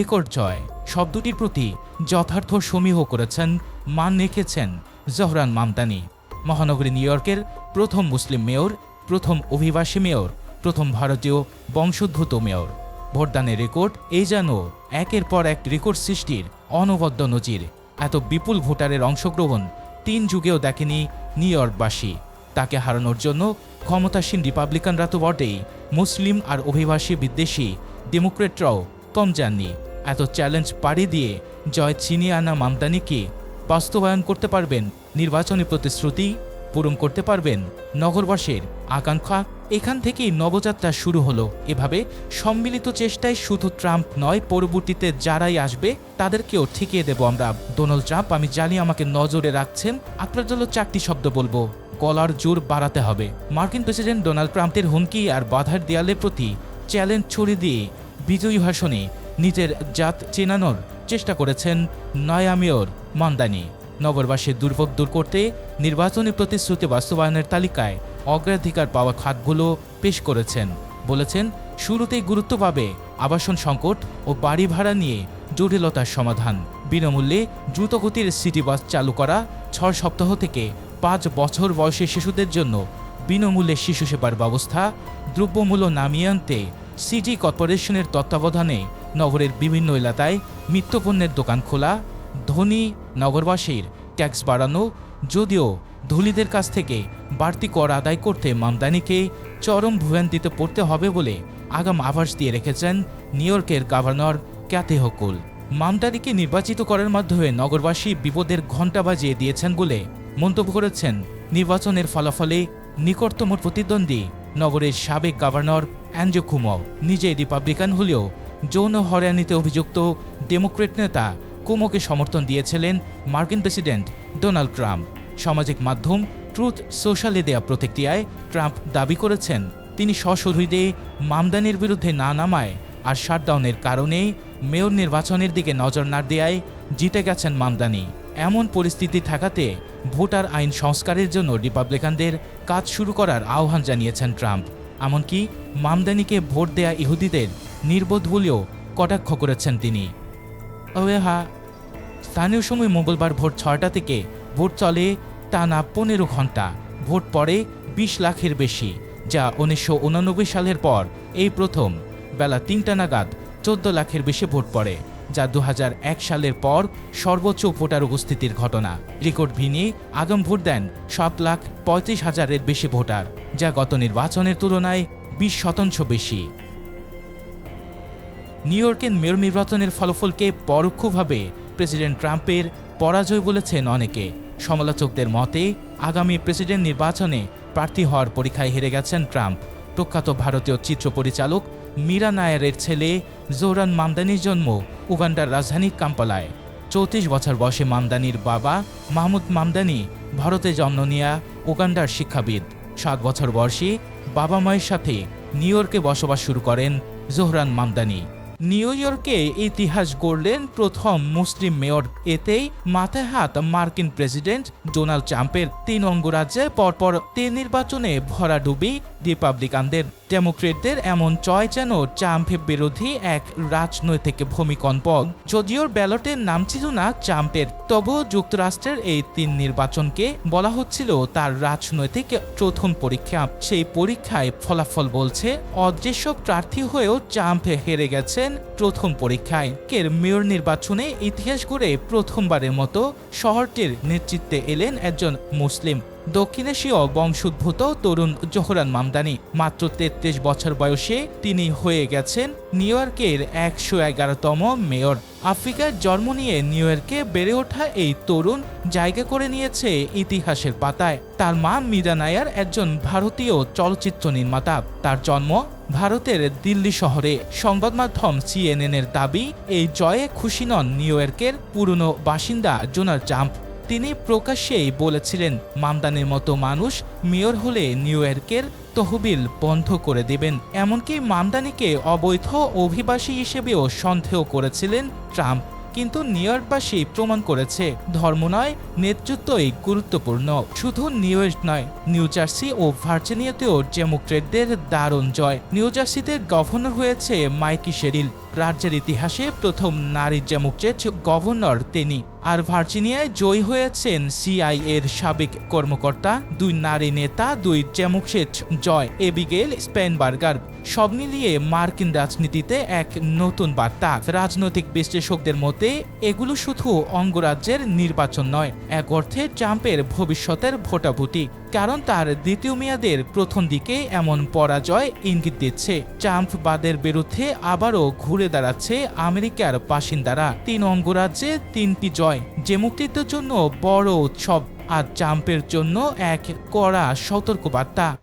Record জয়। শব্দটির প্রতি যথার্থ সমীহ করেছেন, মান রেখেছেন জহরান মামদানি মহানগরী নিউ ইয়র্কের প্রথম মুসলিম মেয়র, প্রথম অভিবাসী মেয়র, প্রথম ভারতীয় বংশোদ্ভূত মেয়র। ভোটদানের রেকর্ড এই যেন একের পর এক রেকর্ড সৃষ্টির অনবদ্য নজির। এত বিপুল ভোটারের অংশগ্রহণ তিন যুগেও দেখেনি নিউ ইয়র্কবাসী। তাকে হারানোর জন্য ক্ষমতাসীন রিপাবলিকানরা তো বটেই, মুসলিম আর অভিবাসী বিদ্বেষী, ডেমোক্রেটরাও কম যাননি। এত চ্যালেঞ্জ পাড়ি দিয়ে জয় ছিনিয়ে আনা মামদানিকে বাস্তবায়ন করতে পারবেন। নির্বাচনী প্রতিশ্রুতি পূরণ করতে পারবেন নগরবাসীর আকাঙ্ক্ষা। এখান থেকেই নবযাত্রা শুরু হলো। এভাবে সম্মিলিত চেষ্টায় শুধু ট্রাম্প নয়, পরবর্তীতে যারাই আসবে তাদেরকেও ঠেকিয়ে দেব আমরা। ডোনাল্ড ট্রাম্প, আমি জানি, আমাকে নজরে রাখছেন। আপনার জন্য চারটি শব্দ বলব। গলার জোর বাড়াতে হবে। মার্কিন প্রেসিডেন্ট ডোনাল্ড ট্রাম্পের হুমকি আর বাধার দেয়ালের প্রতি চ্যালেঞ্জ ছড়িয়ে দিয়ে বিজয়ী ভাষণে নিজের জাত চেনানোর চেষ্টা করেছেন নয়া মেয়র মান্দানি। নগরবাসীর দুর্ভোগ দূর করতে নির্বাচনী প্রতিশ্রুতি বাস্তবায়নের তালিকায় অগ্রাধিকার পাওয়া খাতগুলো পেশ করেছেন। বলেছেন, শুরুতেই গুরুত্ব পাবে আবাসন সংকট ও বাড়ি ভাড়া নিয়ে জটিলতার সমাধান। বিনামূল্যে দ্রুতগতির সিটি বাস চালু করা, ছয় সপ্তাহ থেকে পাঁচ বছর বয়সী শিশুদের জন্য বিনামূল্যে শিশু সেবার ব্যবস্থা, দ্রব্যমূল্য নামিয়ে আনতে সিটি কর্পোরেশনের তত্ত্বাবধানে নগরের বিভিন্ন এলাকায় মিত্রপণ্যের দোকান খোলা, ধনী নগরবাসীর ট্যাক্স বাড়ানো, যদিও ধুলিদের কাছ থেকে বাড়তি কর আদায় করতে মামদানিকে চরম ভুয়ান্তিতে পড়তে হবে বলে আগাম আভাস দিয়ে রেখেছেন নিউ ইয়র্কের গভর্নর ক্যাথে হকুল। মামদানিকে নির্বাচিত করার মাধ্যমে নগরবাসী বিপদের ঘণ্টা বাজিয়ে দিয়েছেন বলে মন্তব্য করেছেন। নির্বাচনের ফলাফলে নিকটতম প্রতিদ্বন্দ্বী নগরের সাবেক গভর্নর অ্যান্ড্রু কুমো। নিজে রিপাবলিকান হলেও যৌন হয়রানিতে অভিযুক্ত ডেমোক্রেট নেতা কুমোকে সমর্থন দিয়েছিলেন মার্কিন প্রেসিডেন্ট ডোনাল্ড ট্রাম্প। সামাজিক মাধ্যম ট্রুথ সোশ্যালে দেয়া প্রতিক্রিয়ায় ট্রাম্প দাবি করেছেন, তিনি সশরীরে মামদানির বিরুদ্ধে না নামায় আর শাটডাউনের কারণে মেয়র নির্বাচনের দিকে নজর না দেয়ায় জিতে গেছেন মামদানি। এমন পরিস্থিতি থাকাতে ভোটার আইন সংস্কারের জন্য রিপাবলিকানদের কাজ শুরু করার আহ্বান জানিয়েছেন ট্রাম্প। এমনকি মামদানিকে ভোট দেয়া ইহুদিদের নির্বোধ বলেও কটাক্ষ করেছেন তিনি। ওয়েহা স্থানীয় সময় মঙ্গলবার ভোর ছয়টা থেকে ভোট চলে টানা পনেরো ঘণ্টা ভোট পড়ে বিশ লাখের বেশি, যা উনিশশো সালের পর এই প্রথম। বেলা তিনটা নাগাদ চোদ্দ লাখের বেশি ভোট পড়ে, যা দু হাজার এক সালের পর সর্বোচ্চ ভোটার উপস্থিতির ঘটনা। রেকর্ড ভেঙে আগাম ভোট দেন সাত লাখ পঁয়ত্রিশ হাজারের বেশি ভোটার, যা গত নির্বাচনের তুলনায় বিশ শতাংশ বেশি। নিউ ইয়র্কের মেয়র নির্বাচনের ফলাফলকে পরোক্ষভাবে প্রেসিডেন্ট ট্রাম্পের পরাজয় বলেছেন অনেকে। সমালোচকদের মতে, আগামী প্রেসিডেন্ট নির্বাচনে প্রার্থী হওয়ার পরীক্ষায় হেরে গেছেন ট্রাম্প। প্রখ্যাত ভারতীয় চিত্র পরিচালক মীরা নায়ারের ছেলে জোরান মামদানির জন্ম উগান্ডার রাজধানী কাম্পালায়। চৌত্রিশ বছর বয়সে মামদানির বাবা মাহমুদ মামদানি ভারতে জন্ম নেয়া উগান্ডার শিক্ষাবিদ। সাত বছর বয়সী বাবা মায়ের সাথে নিউ ইয়র্কে বসবাস শুরু করেন জোহরান মামদানি। নিউ ইয়র্কে ইতিহাস গড়লেন প্রথম মুসলিম মেয়র। এতেই মাথায় হাত মার্কিন প্রেসিডেন্ট ডোনাল্ড ট্রাম্পের। তিন অঙ্গরাজ্যে পরপর তিন নির্বাচনে ভরাডুবি রিপাবলিকানদের। ডেমোক্রেটদের এমন চয় যেন ট্রাম্প বিরোধী এক রাজনৈতিক ভূমিকম্প। যদিও ব্যালটের নাম ছিল না ট্রাম্পের, তবুও যুক্তরাষ্ট্রের এই তিন নির্বাচনকে বলা হচ্ছিল তার রাজনৈতিক প্রথম পরীক্ষা। সেই পরীক্ষায় ফলাফল বলছে, অদৃশ্য প্রার্থী হয়েও ট্রাম্প হেরে গেছেন প্রথম পরীক্ষায় কের মেয়র নির্বাচনে ইতিহাস গড়ে প্রথমবারের মতো শহরটির নেতৃত্বে এলেন একজন মুসলিম। দক্ষিণ এশীয় বংশোদ্ভূত তরুণ জোহরান মামদানি, মাত্র তেত্রিশ বছর বয়সে তিনি হয়ে গেছেন নিউ ইয়র্কের একশো এগারোতম মেয়র। আফ্রিকার জন্ম নিয়ে নিউ ইয়র্কে বেড়ে ওঠা এই তরুণ জায়গা করে নিয়েছে ইতিহাসের পাতায়। তার মা মীরা নায়ার একজন ভারতীয় চলচ্চিত্র নির্মাতা। তার জন্ম ভারতের দিল্লি শহরে। সংবাদ মাধ্যম সিএনএন এর দাবি, এই জয়ে খুশি নন নিউ ইয়র্কের পুরনো বাসিন্দা ডোনাল্ড ট্রাম্প। তিনি প্রকাশ্যেই বলেছিলেন, মামদানির মতো মানুষ মেয়র হলে নিউ ইয়র্কের তহবিল বন্ধ করে দেবেন। এমনকি মামদানিকে অবৈধ অভিবাসী হিসেবেও সন্দেহ করেছিলেন ট্রাম্প, কিন্তু নিউ ইয়র্কবাসী প্রমাণ করেছে, ধর্ম নয়, নেতৃত্বই গুরুত্বপূর্ণ। শুধু নিউ ইয়র্ক নয়, নিউ জার্সি ও ভার্জিনিয়াতেও ডেমোক্রেটদের দারুণ জয়। নিউ জার্সিতে গভর্নর হয়েছে মাইকি শেরিল। রাজ্যের ইতিহাসে প্রথম নারী ডেমোক্রেট গভর্নর তিনি। আর ভার্জিনিয়ায় জয়ী হয়েছেন সিআইএর সাবেক কর্মকর্তা, দুই নারী নেতা, দুই ডেমোক্রেট জয়। এবিগেল স্পেনবার্গার। সব মিলিয়ে মার্কিন রাজনীতিতে এক নতুন বার্তা। রাজনৈতিক বিশ্লেষকদের মতে, এগুলো শুধু অঙ্গরাজ্যের নির্বাচন নয়, এক অর্থে ট্রাম্পের ভবিষ্যতের ভোটাভুটি। কারণ তার দ্বিতীয় মেয়াদের প্রথম দিকে এমন পরাজয় ইঙ্গিত দিচ্ছে। ট্রাম্প বাদের বিরুদ্ধে আবারও ঘুরে দাঁড়াচ্ছে আমেরিকার বাসিন্দারা। তিন অঙ্গরাজ্যে তিনটি জয়, যে মুক্তিত্বের জন্য বড় উৎসব, আর ট্রাম্পের জন্য এক কড়া সতর্কবার্তা।